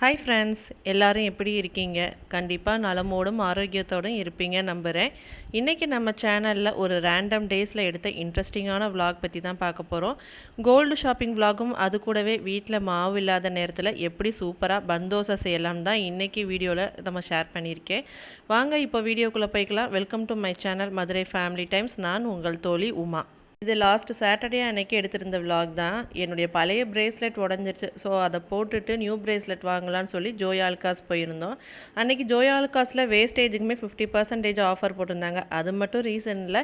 Hi friends எல்லோரும் எப்படி இருக்கீங்க? கண்டிப்பாக நலமோடும் ஆரோக்கியத்தோடும் இருப்பீங்க நம்புகிறேன் இன்றைக்கி நம்ம சேனலில் ஒரு ரேண்டம் டேஸில் எடுத்த இன்ட்ரெஸ்டிங்கான vlog பற்றி தான் பார்க்க போகிறோம் கோல்டு ஷாப்பிங் vlogகும் அது கூடவே வீட்டில் மாவு இல்லாத நேரத்தில் எப்படி சூப்பராக பந்தோசை செய்யலாம் தான் இன்றைக்கி வீடியோவில் நம்ம ஷேர் பண்ணியிருக்கேன். வாங்க இப்போ வீடியோக்குள்ளே போய்க்கலாம். Welcome to my channel Madurai Family Times நான் உங்கள் தோழி உமா. இது லாஸ்ட் சாட்டர்டே அன்னைக்கு எடுத்திருந்த விலாக் தான். என்னுடைய பழைய பிரேஸ்லெட் உடஞ்சிருச்சு. ஸோ அதை போட்டுட்டு நியூ பிரேஸ்லெட் வாங்கலாம்னு சொல்லி ஜோயால்காஸ் போயிருந்தோம். அன்றைக்கி ஜோயால்காஸில் வேஸ்டேஜுக்குமே ஃபிஃப்டி பர்சன்டேஜ் ஆஃபர் போட்டிருந்தாங்க. அது மட்டும் ரீசன் இல்லை.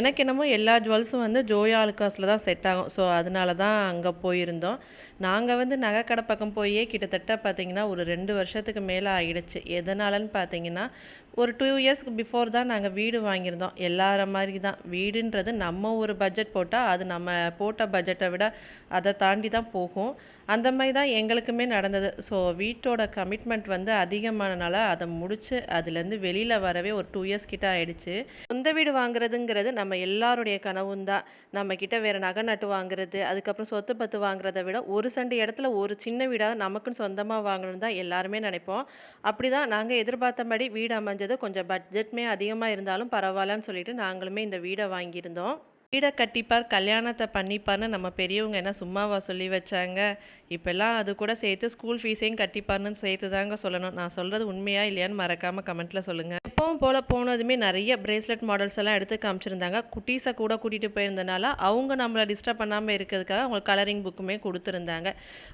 எனக்கு என்னமோ எல்லா ஜுவல்ஸும் வந்து ஜோயால்காஸில் தான் செட் ஆகும். ஸோ அதனால தான் அங்கே போயிருந்தோம். நாங்கள் வந்து நகைக்கடை பக்கம் போயே கிட்டத்தட்ட பார்த்திங்கன்னா ஒரு ரெண்டு வருஷத்துக்கு மேலே ஆகிடுச்சு எதனாலன்னு பார்த்தீங்கன்னா ஒரு டூ இயர்ஸ்க்கு பிஃபோர் தான் நாங்கள் வீடு வாங்கியிருந்தோம். எல்லார மாதிரி தான் வீடுன்றது நம்ம ஒரு பட்ஜெட் போட்டால் அது நம்ம போட்ட பட்ஜெட்டை விட அதை தாண்டி தான் போகும். அந்த மாதிரி தான் எங்களுக்குமே நடந்தது. ஸோ வீட்டோட கமிட்மெண்ட் வந்து அதிகமானனால அதை முடித்து அதுலேருந்து வெளியில் வரவே ஒரு டூ இயர்ஸ் கிட்ட ஆயிடுச்சு. சொந்த வீடு வாங்குறதுங்கிறது நம்ம எல்லாருடைய கனவும் தான் நம்ம கிட்ட வேறு நகை நட்டு வாங்குறது அதுக்கப்புறம் சொத்து பத்து வாங்குறத விட ஒரு சண்டு இடத்துல ஒரு சின்ன வீடாக நமக்குன்னு சொந்தமாக வாங்கணும்னு தான் எல்லாருமே நினைப்போம். அப்படி தான் நாங்கள் எதிர்பார்த்தபடி வீடு அமைஞ்சது கொஞ்சம் பட்ஜெட்மே அதிகமாக இருந்தாலும் பரவாயில்லன்னு சொல்லிட்டு நாங்களுமே இந்த வீடை வாங்கியிருந்தோம். வீடை கட்டிப்பார் கல்யாணத்தை பண்ணிப்பார்னு நம்ம பெரியவங்க என்ன சும்மாவா சொல்லி வச்சாங்க? இப்போல்லாம் அது கூட சேர்த்து ஸ்கூல் ஃபீஸையும் கட்டிப்பார்னு சேர்த்து தாங்க சொல்லணும். நான் சொல்கிறது உண்மையா இல்லையான்னு மறக்காமல் கமெண்ட்டில் சொல்லுங்கள் எப்பவும் போல் போனதுமே நிறைய பிரேஸ்லெட் மாடல்ஸ் எல்லாம் எடுத்து காமிச்சிருந்தாங்க. குட்டீஸை கூட கூட்டிகிட்டு போயிருந்தனால அவங்க நம்மளை டிஸ்டர்ப் பண்ணாமல் இருக்கிறதுக்காக அவங்களுக்கு கலரிங் புக்குமே கொடுத்துருந்தாங்க.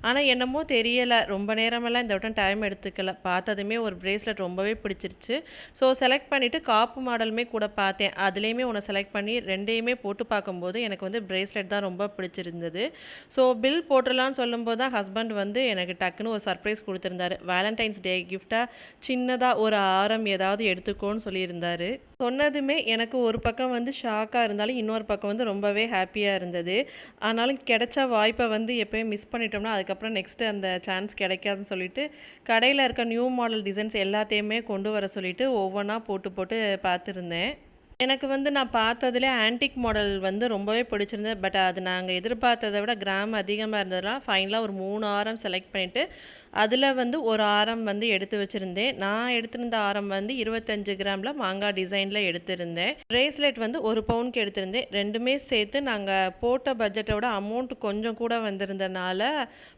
ஆனால் என்னமோ தெரியலை. ரொம்ப நேரமெல்லாம் இந்த வட்டம் டைம் எடுத்துக்கல. பார்த்ததுமே ஒரு பிரேஸ்லெட் ரொம்பவே பிடிச்சிருச்சு. ஸோ செலக்ட் பண்ணிவிட்டு காப்பு மாடலுமே கூட பார்த்தேன். அதுலேயுமே உன்னை செலக்ட் பண்ணி ரெண்டையுமே போட்டு பார்க்கும்போது எனக்கு வந்து பிரேஸ்லெட் தான் ரொம்ப பிடிச்சிருந்தது. ஸோ பில் போட்டுடலான்னு சொல்லும்போது தான் ஹஸ்பண்ட் வந்து எனக்கு டக்குன்னு ஒரு சர்ப்ரைஸ் கொடுத்துருந்தாரு. வேலண்டைன்ஸ் டே கிஃப்டாக சின்னதாக ஒரு ஆரம் ஏதாவது எடுத்துக்கோன்னு சொல்லியிருந்தாரு. சொன்னதுமே எனக்கு ஒரு பக்கம் வந்து ஷாக்காக இருந்தாலும் இன்னொரு பக்கம் வந்து ரொம்பவே ஹாப்பியாக இருந்தது. ஆனாலும் கிடைச்ச வாய்ப்பை வந்து எப்போயும் மிஸ் பண்ணிட்டோம்னா அதுக்கப்புறம் நெக்ஸ்ட்டு அந்த சான்ஸ் கிடைக்காதுன்னு சொல்லிட்டு கடையில் இருக்க நியூ மாடல் டிசைன்ஸ் எல்லாத்தையுமே கொண்டு வர சொல்லிட்டு ஒவ்வொன்றா போட்டு போட்டு பார்த்துருந்தேன். எனக்கு வந்து நான் பார்த்ததுலே ஆன்டிக் மாடல் வந்து ரொம்பவே பிடிச்சிருந்தது. பட் அது நாங்கள் எதிர்பார்த்ததை விட கிராம் அதிகமாக இருந்ததுனால் ஃபைனலாக ஒரு மூணு ஆரம் செலக்ட் பண்ணிவிட்டு அதில் வந்து ஒரு ஆரம் வந்து எடுத்து வச்சுருந்தேன். நான் எடுத்திருந்த ஆரம் வந்து இருபத்தஞ்சு கிராமில் மாங்காய் டிசைனில் எடுத்திருந்தேன். பிரேஸ்லெட் வந்து ஒரு பவுனுக்கு எடுத்திருந்தேன். ரெண்டுமே சேர்த்து நாங்கள் போட்ட பட்ஜெட்டோட அமௌண்ட் கொஞ்சம் கூட வந்திருந்தனால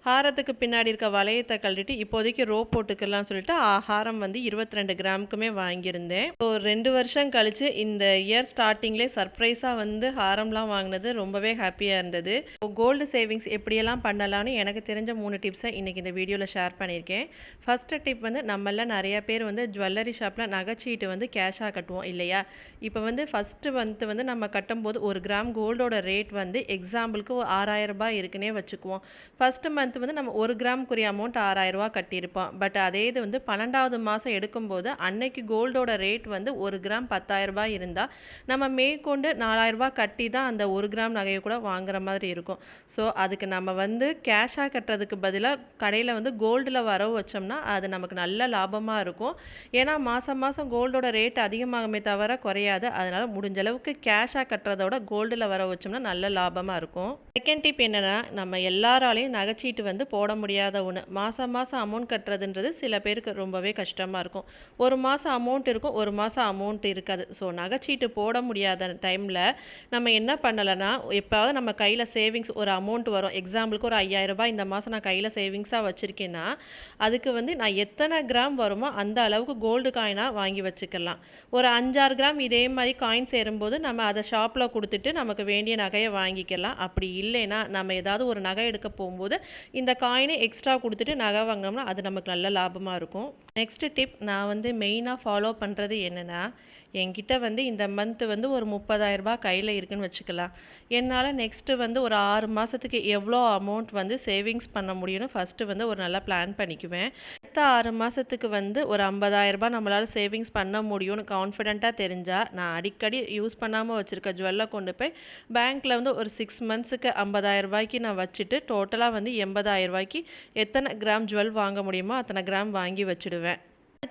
ஹாரத்துக்கு பின்னாடி இருக்க வளையத்தை கழட்டிட்டு இப்போதைக்கு ரோ போட்டுக்கலாம்னு சொல்லிட்டு ஆ, ஹாரம் வந்து இருபத்தி ரெண்டு கிராமுக்குமே வாங்கியிருந்தேன். ஸோ ரெண்டு வருஷம் கழிச்சு இந்த இயர் ஸ்டார்டிங்லே சர்ப்ரைஸாக வந்து ஹாரம்லாம் வாங்கினது ரொம்பவே ஹாப்பியாக இருந்தது. கோல்டு சேவிங்ஸ் எப்படியெல்லாம் பண்ணலாம்னு எனக்கு தெரிஞ்ச மூணு டிப்ஸை இன்றைக்கி இந்த வீடியோவில் ஷேர் ஷேர் பண்ணியிருக்கேன். ஃபஸ்ட்டு டிப் வந்து நம்மள நிறைய பேர் வந்து ஜுவல்லரி ஷாப்பில் நகைச்சீட்டு வந்து கேஷாக கட்டுவோம் இல்லையா? இப்போ வந்து ஃபஸ்ட்டு வந்து வந்து நம்ம கட்டும்போது ஒரு கிராம் கோல்டோட ரேட் வந்து எக்ஸாம்பிளுக்கு ஒரு ஆறாயிரரூபா இருக்குன்னே வச்சுக்குவோம். ஃபஸ்ட்டு மந்த் வந்து நம்ம ஒரு கிராம்க்குரிய அமௌண்ட் ஆறாயிரரூபா கட்டியிருப்போம். பட் அதே இது வந்து பன்னெண்டாவது மாதம் எடுக்கும்போது அன்னைக்கு கோல்டோட ரேட் வந்து ஒரு கிராம் பத்தாயிரரூபா இருந்தால் நம்ம மேற்கொண்டு நாலாயிரம் கட்டி தான் அந்த ஒரு கிராம் நகையை கூட வாங்குற மாதிரி இருக்கும். ஸோ அதுக்கு நம்ம வந்து கேஷாக கட்டுறதுக்கு பதிலாக கடையில் வந்து கோல்டில் வரவு வச்சோம்னா அது நமக்கு நல்ல லாபமாக இருக்கும். ஏன்னா மாதம் மாதம் கோல்டோட ரேட் அதிகமாகுமே தவிர குறையாது. அதனால் முடிஞ்ச அளவுக்கு கேஷாக கட்டுறதோட கோல்டில் வர வச்சோம்னா நல்ல லாபமாக இருக்கும். செகண்ட் டிப் என்னென்னா நம்ம எல்லாராலையும் நகைச்சீட்டு வந்து போட முடியாத ஒன்று மாதம் மாதம் அமௌண்ட் கட்டுறதுன்றது சில பேருக்கு ரொம்பவே கஷ்டமாக இருக்கும். ஒரு மாதம் அமௌண்ட் இருக்கும் ஒரு மாதம் அமௌண்ட் இருக்காது. ஸோ நகைச்சீட்டு போட முடியாத டைமில் நம்ம என்ன பண்ணலைன்னா எப்போவது நம்ம கையில் சேவிங்ஸ் ஒரு அமௌண்ட் வரும். எக்ஸாம்பிளுக்கு ஒரு ஐயாயிரம் இந்த மாதம் நான் கையில் சேவிங்ஸாக வச்சுருக்கேன்னா அதுக்கு வந்து நான் எத்தனை கிராம் வருமோ அந்த அளவுக்கு கோல்டு காயினாக வாங்கி வச்சுக்கலாம். ஒரு அஞ்சாறு கிராம் இதே மாதிரி காயின் சேரும்போது நம்ம அதை ஷாப்பில் கொடுத்துட்டு நமக்கு வேண்டிய நகையை வாங்கிக்கலாம். அப்படி இல்லைன்னா நம்ம ஏதாவது ஒரு நகை எடுக்க போகும்போது இந்த காயினை எக்ஸ்ட்ரா கொடுத்துட்டு நகை வாங்கினோம்னா அது நமக்கு நல்ல லாபமாக இருக்கும். நெக்ஸ்ட் டிப் நான் வந்து மெயினாக ஃபாலோ பண்ணுறது என்னென்னா என்கிட்ட வந்து இந்த மந்த் வந்து ஒரு முப்பதாயிரரூபா கையில் இருக்குன்னு வச்சுக்கலாம். என்னால் நெக்ஸ்ட்டு வந்து ஒரு ஆறு மாதத்துக்கு எவ்வளோ அமௌண்ட் வந்து சேவிங்ஸ் பண்ண முடியும்னு ஃபஸ்ட்டு வந்து ஒரு நல்லா பிளான் பண்ணிக்குவேன். அடுத்த ஆறு மாதத்துக்கு வந்து ஒரு ஐம்பதாயிரரூபா நம்மளால் சேவிங்ஸ் பண்ண முடியும்னு கான்ஃபிடெண்ட்டாக தெரிஞ்சால் நான் அடிக்கடி யூஸ் பண்ணாமல் வச்சுருக்க ஜுவல்லை கொண்டு போய் பேங்க்கில் வந்து ஒரு சிக்ஸ் மந்த்ஸுக்கு ஐம்பதாயிரம் ரூபாய்க்கு நான் வச்சுட்டு டோட்டலாக வந்து எண்பதாயிரரூபாய்க்கு எத்தனை கிராம் ஜுவல் வாங்க முடியுமோ அத்தனை கிராம் வாங்கி வச்சுடுவேன்.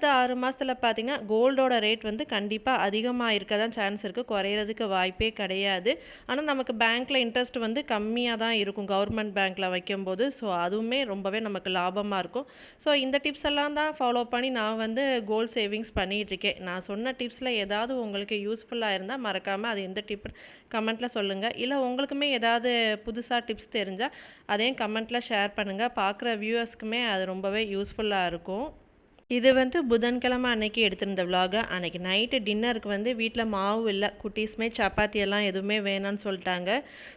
அடுத்த ஆறு மாதத்தில் பார்த்தீங்கன்னா கோல்டோட ரேட் வந்து கண்டிப்பாக அதிகமாக இருக்க தான் சான்ஸ் இருக்குது குறையிறதுக்கு வாய்ப்பே கிடையாது. ஆனால் நமக்கு பேங்க்கில் இன்ட்ரெஸ்ட் வந்து கம்மியாக தான் இருக்கும். கவர்மெண்ட் பேங்க்கில் வைக்கும்போது. ஸோ அதுவுமே ரொம்பவே நமக்கு லாபமாக இருக்கும். ஸோ இந்த டிப்ஸ் எல்லாம் தான் ஃபாலோ பண்ணி நான் வந்து கோல்ட் சேவிங்ஸ் பண்ணிகிட்ருக்கேன் நான் சொன்ன டிப்ஸில் ஏதாவது உங்களுக்கு யூஸ்ஃபுல்லாக இருந்தால் மறக்காமல் அது எந்த டிப் கமெண்ட்டில் சொல்லுங்கள் இல்லை உங்களுக்குமே ஏதாவது புதுசாக டிப்ஸ் தெரிஞ்சால் அதையும் கமெண்ட்டில் ஷேர் பண்ணுங்கள் பார்க்குற வியூவர்ஸ்க்குமே அது ரொம்பவே யூஸ்ஃபுல்லாக இருக்கும். இது வந்து புதன்கிழமை அன்னைக்கு எடுத்திருந்த விலாக அன்னைக்கு நைட்டு டின்னருக்கு வந்து வீட்டில் மாவு இல்லை குட்டீஸ்மே சப்பாத்தி எல்லாம் எதுவுமே வேணான்னு சொல்லிட்டாங்க.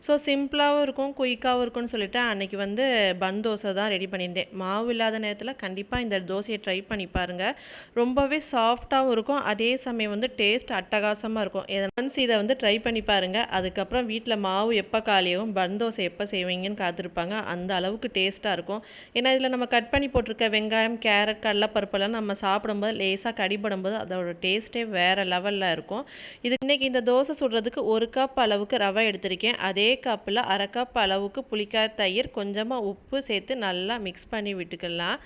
ஸோ சிம்பிளாகவும் இருக்கும் குயிக்காகவும் இருக்கும்னு சொல்லிட்டு அன்னைக்கு வந்து பன் தோசை தான் ரெடி பண்ணியிருந்தேன். மாவு இல்லாத நேரத்தில் கண்டிப்பாக இந்த தோசையை ட்ரை பண்ணி பாருங்கள் ரொம்பவே சாஃப்டாகவும் இருக்கும். அதே சமயம் வந்து டேஸ்ட் அட்டகாசமாக இருக்கும். ஒன்ஸ் இதை வந்து ட்ரை பண்ணி பாருங்கள் அதுக்கப்புறம் வீட்டில் மாவு எப்போ காலியாகும் பன் தோசை எப்போ செய்வீங்கன்னு காத்திருப்பாங்க. அந்த அளவுக்கு டேஸ்ட்டாக இருக்கும். ஏன்னா இதில் நம்ம கட் பண்ணி போட்டிருக்க வெங்காயம் கேரட் கடலைப்பருப்பெல்லாம் அதெல்லாம் நம்ம சாப்பிடும்போது லேசாக கடிபடும்போது அதோட டேஸ்ட்டே வேறு லெவலில் இருக்கும். இது இன்றைக்கி இந்த தோசை சுடுறதுக்கு ஒரு கப் அளவுக்கு ரவை எடுத்திருக்கேன். அதே கப்பில் அரை கப் அளவுக்கு புளிக்காய் தயிர் கொஞ்சமாக உப்பு சேர்த்து நல்லா மிக்ஸ் பண்ணி விட்டுக்கலாம்.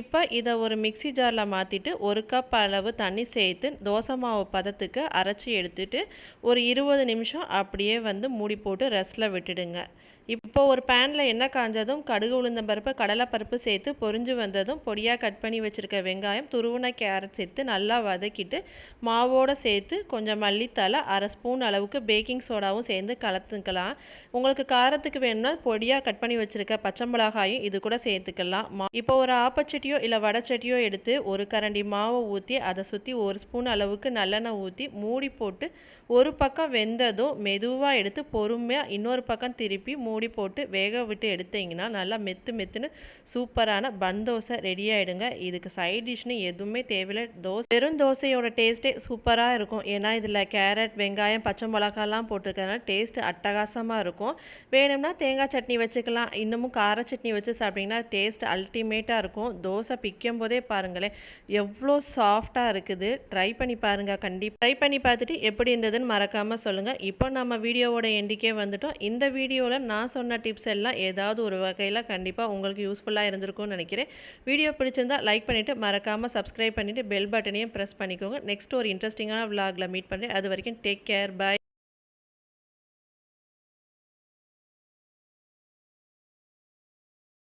இப்போ இதை ஒரு மிக்சி ஜாரில் மாற்றிட்டு ஒரு கப் அளவு தண்ணி சேர்த்து தோசை மாவு பதத்துக்கு அரைச்சி எடுத்துட்டு ஒரு இருபது நிமிஷம் அப்படியே வந்து மூடி போட்டு ரெஸ்ட்டில் விட்டுடுங்க. இப்போ ஒரு பேனில் எண்ணெய் காஞ்சதும் கடுகு உளுந்தம்பருப்பு கடலைப்பருப்பு சேர்த்து பொரிஞ்சு வந்ததும் பொடியாக கட் பண்ணி வச்சுருக்க வெங்காயம் துருவன கேரட் சேர்த்து நல்லா வதக்கிட்டு மாவோடு சேர்த்து கொஞ்சம் மல்லித்தலை அரை ஸ்பூன் அளவுக்கு பேக்கிங் சோடாவும் சேர்ந்து கலந்துக்கலாம் உங்களுக்கு காரத்துக்கு வேணும்னா பொடியாக கட் பண்ணி வச்சுருக்க பச்சை மிளகாயும் இது கூட சேர்த்துக்கலாம். மா இப்போ ஒரு ஆப்பச்சட்டியோ இல்லை வடச்சட்டியோ எடுத்து ஒரு கரண்டி மாவை ஊற்றி அதை சுற்றி ஒரு ஸ்பூன் அளவுக்கு நல்லெண்ணெய் ஊற்றி மூடி போட்டு ஒரு பக்கம் வெந்ததும் மெதுவாக எடுத்து பொறுமையாக இன்னொரு பக்கம் திருப்பி மூ மூடி போட்டு வேக விட்டு எடுத்தீங்கன்னா நல்லா மெத்து மெத்துன்னு சூப்பரான பன் தோசை ரெடி ஆகிடுங்க இதுக்கு சைட் டிஷ்னு எதுவுமே தேவையில்லை. தோசை வெறும் தோசையோட டேஸ்ட்டே சூப்பராக இருக்கும். ஏன்னா இதில் கேரட் வெங்காயம் பச்சை மிளகாலாம் போட்டிருக்கனால டேஸ்ட் அட்டகாசமாக இருக்கும். வேணும்னா தேங்காய் சட்னி வச்சுக்கலாம். இன்னமும் கார சட்னி வச்சு சாப்பிட்டிங்கன்னா டேஸ்ட் அல்டிமேட்டாக இருக்கும். தோசை பிக்கும் போதே பாருங்களேன் எவ்வளோ சாஃப்டாக இருக்குது. ட்ரை பண்ணி பாருங்கள் கண்டிப்பாக ட்ரை பண்ணி பார்த்துட்டு எப்படி இருந்ததுன்னு மறக்காமல் சொல்லுங்கள் இப்போ நம்ம வீடியோவோட எண்டிக்கே வந்துட்டோம். இந்த வீடியோவில் நான் சொன்ன டிப்ஸ் எல்லாம் ஏதாவது ஒரு வகையில் கண்டிப்பாக உங்களுக்கு யூஸ்ஃபுல்லாக இருந்திருக்கும்னு நினைக்கிறேன். வீடியோ பிடிச்சிருந்தா லைக் பண்ணிவிட்டு மறக்காமல் சப்ஸ்கிரைப் பண்ணிவிட்டு பெல் பட்டனையும் ப்ரெஸ் பண்ணிக்கோங்க. நெக்ஸ்ட் ஒரு இன்ட்ரெஸ்டிங்கான விலாகில் மீட் பண்ணுறேன் அது வரைக்கும் டேக் கேர் பாய்